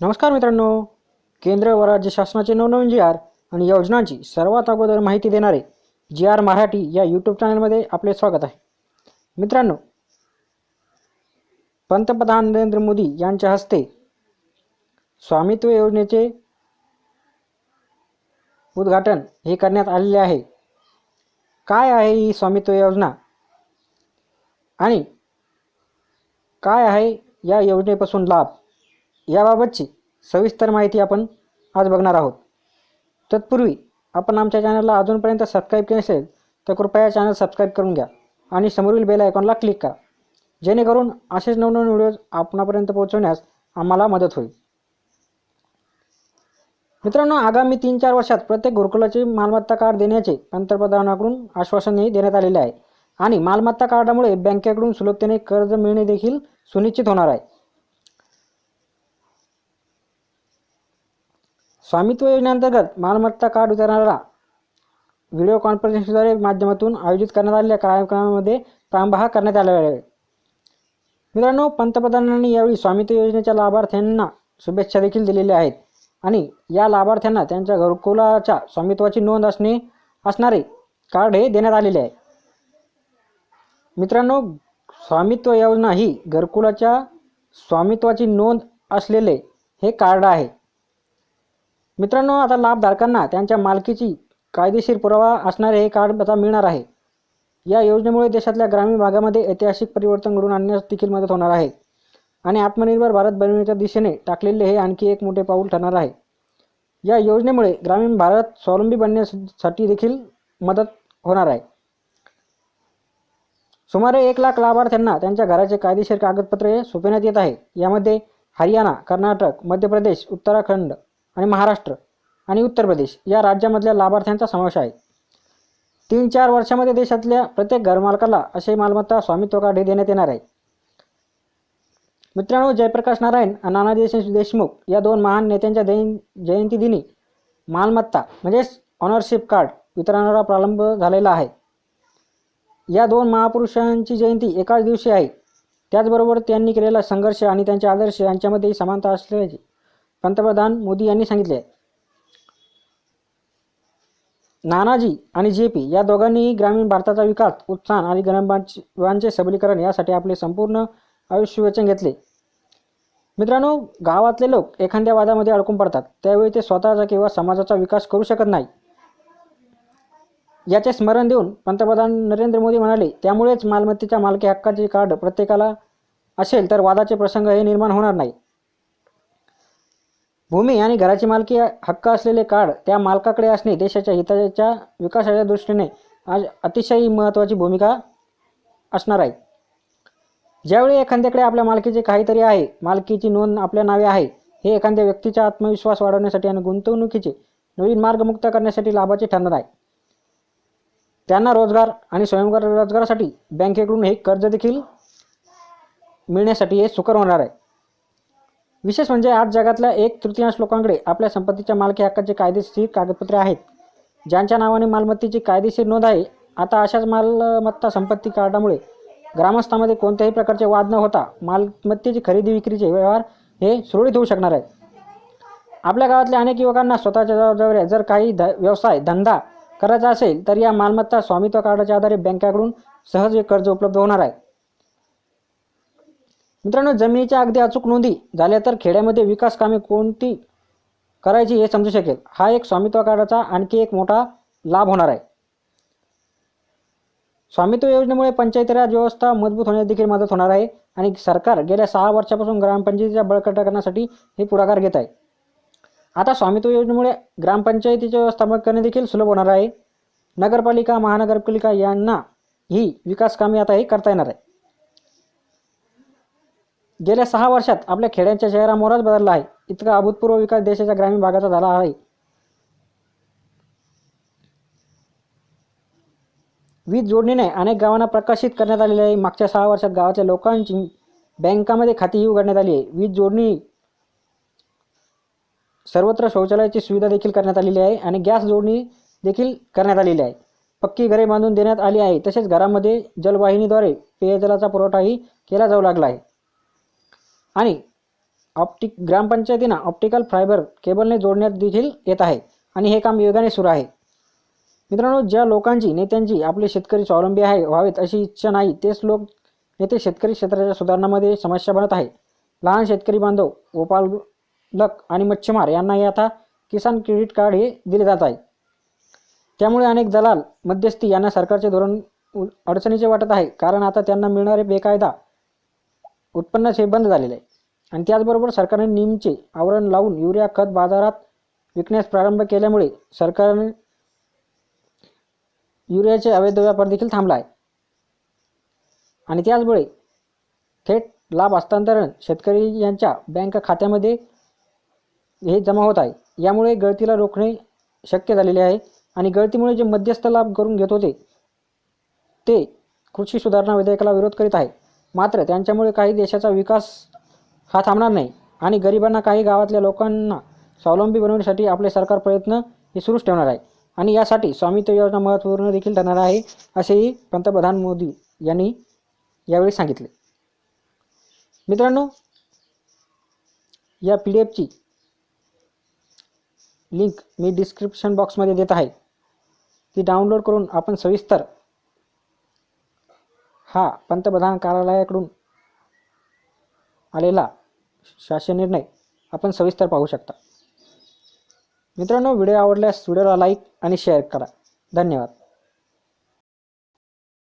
नमस्कार मित्रांनो. केंद्र व राज्य शासनाचे नवनवीन जी आर आणि योजनांची सर्वात अगोदर माहिती देणारे जी आर मराठी या यूट्यूब चॅनलमध्ये आपले स्वागत आहे. मित्रांनो पंतप्रधान नरेंद्र मोदी यांच्या हस्ते स्वामित्व योजनेचे उद्घाटन हे करण्यात आलेले आहे. काय आहे ही स्वामित्व योजना? आणि काय आहे या योजनेपासून लाभ? याबाबतची सविस्तर माहिती आपण आज बघणार आहोत. तत्पूर्वी आपण आमच्या चॅनलला अजूनपर्यंत सबस्क्राईब केले असेल तर कृपया चॅनल सबस्क्राईब करून घ्या आणि समोरील बेल आयकॉनला क्लिक करा. जेणेकरून असेच नवनवीन व्हिडिओज आपणापर्यंत पोहोचवण्यास आम्हाला मदत होईल. मित्रांनो आगामी तीन चार वर्षात प्रत्येक गुरुकुलाची मालमत्ता कार्ड देण्याचे पंतप्रधानाकडून आश्वासनही देण्यात आलेले आहे. आणि मालमत्ता कार्डामुळे बँकेकडून सुलभतेने कर्ज मिळणे देखील सुनिश्चित होणार आहे. स्वामित्व योजनेअंतर्गत मालमत्ता कार्ड वितरणाला व्हिडिओ कॉन्फरन्सिंगद्वारे माध्यमातून आयोजित करण्यात आलेल्या कार्यक्रमामध्ये प्रारंभ हा करण्यात आलेला आहे. मित्रांनो पंतप्रधानांनी यावेळी स्वामित्व योजनेच्या लाभार्थ्यांना शुभेच्छा देखील दिलेल्या आहेत आणि या लाभार्थ्यांना त्यांच्या घरकुलाच्या स्वामित्वाची नोंद असणे असणारे कार्ड हे देण्यात आलेले आहे. मित्रांनो स्वामित्व योजना ही घरकुलाच्या स्वामित्वाची नोंद असलेले हे कार्ड आहे. मित्रांनो आता लाभधारकांना त्यांच्या मालकीची कायदेशीर पुरावा असणारे हे कार्ड आता मिळणार आहे. या योजनेमुळे देशातल्या ग्रामीण भागामध्ये ऐतिहासिक परिवर्तन घडून आणण्यास देखील मदत होणार आहे. आणि आत्मनिर्भर भारत बनवण्याच्या दिशेने टाकलेले हे आणखी एक मोठे पाऊल ठरणार आहे. या योजनेमुळे ग्रामीण भारत स्वावलंबी बनण्यासाठी देखील मदत होणार आहे. सुमारे एक लाख लाभार्थ्यांना त्यांच्या घराचे कायदेशीर कागदपत्रे सोपवण्यात येत आहे. यामध्ये हरियाणा कर्नाटक मध्य प्रदेश उत्तराखंड आणि महाराष्ट्र आणि उत्तर प्रदेश या राज्यामधल्या लाभार्थ्यांचा समावेश आहे. तीन चार वर्षामध्ये देशातल्या प्रत्येक घरमालकाला असे मालमत्ता स्वामित्व काढे हे देण्यात येणार आहे. मित्रांनो जयप्रकाश नारायण आणि नानाजी देश- देशमुख या दोन महान नेत्यांच्या जयं जयंती दिनी मालमत्ता म्हणजेच ऑनरशिप कार्ड वितरणाला प्रारंभ झालेला आहे. या दोन महापुरुषांची जयंती एकाच दिवशी आहे. त्याचबरोबर त्यांनी केलेला संघर्ष आणि त्यांचे आदर्श यांच्यामध्येही समानता असल्याचे पंतप्रधान मोदी यांनी सांगितले. आहे नानाजी आणि जे पी या दोघांनीही ग्रामीण भारताचा विकास उत्थान आणि गरिबांचे सबलीकरण यासाठी आपले संपूर्ण आयुष्य वेचन घेतले. मित्रांनो गावातले लोक एखाद्या वादामध्ये अडकून पडतात. त्यावेळी ते स्वतःचा किंवा समाजाचा विकास करू शकत नाही. याचे स्मरण देऊन पंतप्रधान नरेंद्र मोदी म्हणाले त्यामुळेच मालमत्तेच्या मालकी हक्काचे कार्ड प्रत्येकाला असेल तर वादाचे प्रसंग हे निर्माण होणार नाही. भूमी आणि घराची मालकी हक्क असलेले कार्ड त्या मालकाकडे असणे देशाच्या हिताच्या विकासाच्या दृष्टीने आज अतिशय महत्त्वाची भूमिका असणार आहे. ज्यावेळी एखाद्याकडे आपल्या मालकीचे काहीतरी आहे मालकीची नोंद आपल्या नावे आहे हे एखाद्या व्यक्तीचा आत्मविश्वास वाढवण्यासाठी आणि गुंतवणुकीचे नवीन मार्ग मुक्त करण्यासाठी लाभाचे ठरणार आहे. त्यांना रोजगार आणि स्वयंरोजगारासाठी बँकेकडून हे कर्ज देखील मिळण्यासाठी हे सुकर होणार आहे. विशेष म्हणजे आज जगातल्या एक तृतीयांश लोकांकडे आपल्या संपत्तीच्या मालकी हक्काचे कायदेशीर कागदपत्रे आहेत. ज्यांच्या नावाने मालमत्तेची कायदेशीर नोंद आहे आता अशाच मालमत्ता संपत्ती कार्डामुळे ग्रामस्थामध्ये कोणत्याही प्रकारचे वाद न होता मालमत्तेची खरेदी विक्रीचे व्यवहार हे सुरळीत होऊ शकणार आहेत. आपल्या गावातल्या अनेक युवकांना स्वतःच्या जबाबदाऱ्या जर काही ध व्यवसाय धंदा करायचा असेल तर या मालमत्ता स्वामित्व कार्डाच्या आधारे बँकाकडून सहज कर्ज उपलब्ध होणार आहे. मित्रांनो जमिनीच्या अगदी अचूक नोंदी झाल्या तर खेड्यामध्ये विकास कामे कोणती करायची हे समजू शकेल. हा एक स्वामित्व कार्डाचा आणखी एक मोठा लाभ होणार आहे. स्वामित्व योजनेमुळे पंचायती राज व्यवस्था मजबूत होण्यास देखील मदत होणार आहे आणि सरकार गेल्या सहा वर्षापासून ग्रामपंचायतीच्या बळकट करण्यासाठी हे पुढाकार घेत आहे. आता स्वामित्व योजनेमुळे ग्रामपंचायतीचे व्यवस्थापन करणे देखील सुलभ होणार आहे. नगरपालिका महानगरपालिका यांना ही विकास कामे आता हे करता येणार आहे. गेल्या सहा वर्षात आपल्या खेड्यांच्या शहरामोराच बदलला आहे. इतका अभूतपूर्व विकास देशाच्या ग्रामीण भागाचा झाला आहे. वीज जोडणीने अनेक गावांना प्रकाशित करण्यात आलेले आहे. मागच्या सहा वर्षात गावाच्या लोकांची बँकामध्ये खातीही उघडण्यात आली आहे. वीज जोडणी सर्वत्र शौचालयाची सुविधा देखील करण्यात आलेली आहे आणि गॅस जोडणी देखील करण्यात आलेली आहे. पक्की घरे बांधून देण्यात आली आहे. तसेच घरामध्ये जलवाहिनीद्वारे पेयजलाचा पुरवठाही केला जाऊ लागला आहे. आणि ऑप्टिक ग्रामपंचायतींना ऑप्टिकल फायबर केबलने जोडण्यात देखील येत आहे. आणि हे काम वेगाने सुरू आहे. मित्रांनो ज्या लोकांची नेत्यांची आपले शेतकरी स्वावलंबी आहे व्हावेत अशी इच्छा नाही तेच लोक नेते शेतकरी क्षेत्राच्या सुधारणामध्ये समस्या बनत आहे. लहान शेतकरी बांधव गोपालक आणि मच्छीमार यांनाही आता किसान क्रेडिट कार्ड हे दिले जात आहे. त्यामुळे अनेक दलाल मध्यस्थी यांना सरकारचे धोरण उ- अडचणीचे वाटत आहे. कारण आता त्यांना मिळणारे बेकायदा उत्पन्नच हे बंद झालेले आहे. आणि त्याचबरोबर सरकारने नीमचे आवरण लावून युरिया खत बाजारात विकण्यास प्रारंभ केल्यामुळे सरकारने युरियाचे अवैध व्यापार देखील थांबला आहे. आणि त्याचमुळे थेट लाभ हस्तांतरण शेतकरी यांच्या बँक खात्यामध्ये हे जमा होत आहे. यामुळे गळतीला रोखणे शक्य झालेले आहे आणि गळतीमुळे जे मध्यस्थ लाभ करून घेत होते ते कृषी सुधारणा विधेयकाला विरोध करीत आहे. मात्र त्यांच्यामुळे काही देशाचा विकास हा थांबणार नाही आणि गरिबांना काही गावातल्या लोकांना स्वावलंबी बनवण्यासाठी आपले सरकार प्रयत्न हे सुरूच ठेवणार आहे. आणि यासाठी स्वामित्व योजना महत्त्वपूर्ण देखील ठरणार आहे असेही पंतप्रधान मोदी यांनी यावेळी सांगितले. मित्रांनो या पी डी एफची लिंक मी डिस्क्रिप्शन बॉक्समध्ये देत आहे. ती डाउनलोड करून आपण सविस्तर हा पंतप्रधान कार्यालयाकडून आलेला शासन निर्णय आपण सविस्तर पाहू शकता. मित्रांनो व्हिडिओ आवडल्यास व्हिडिओला लाईक आणि शेअर करा. धन्यवाद.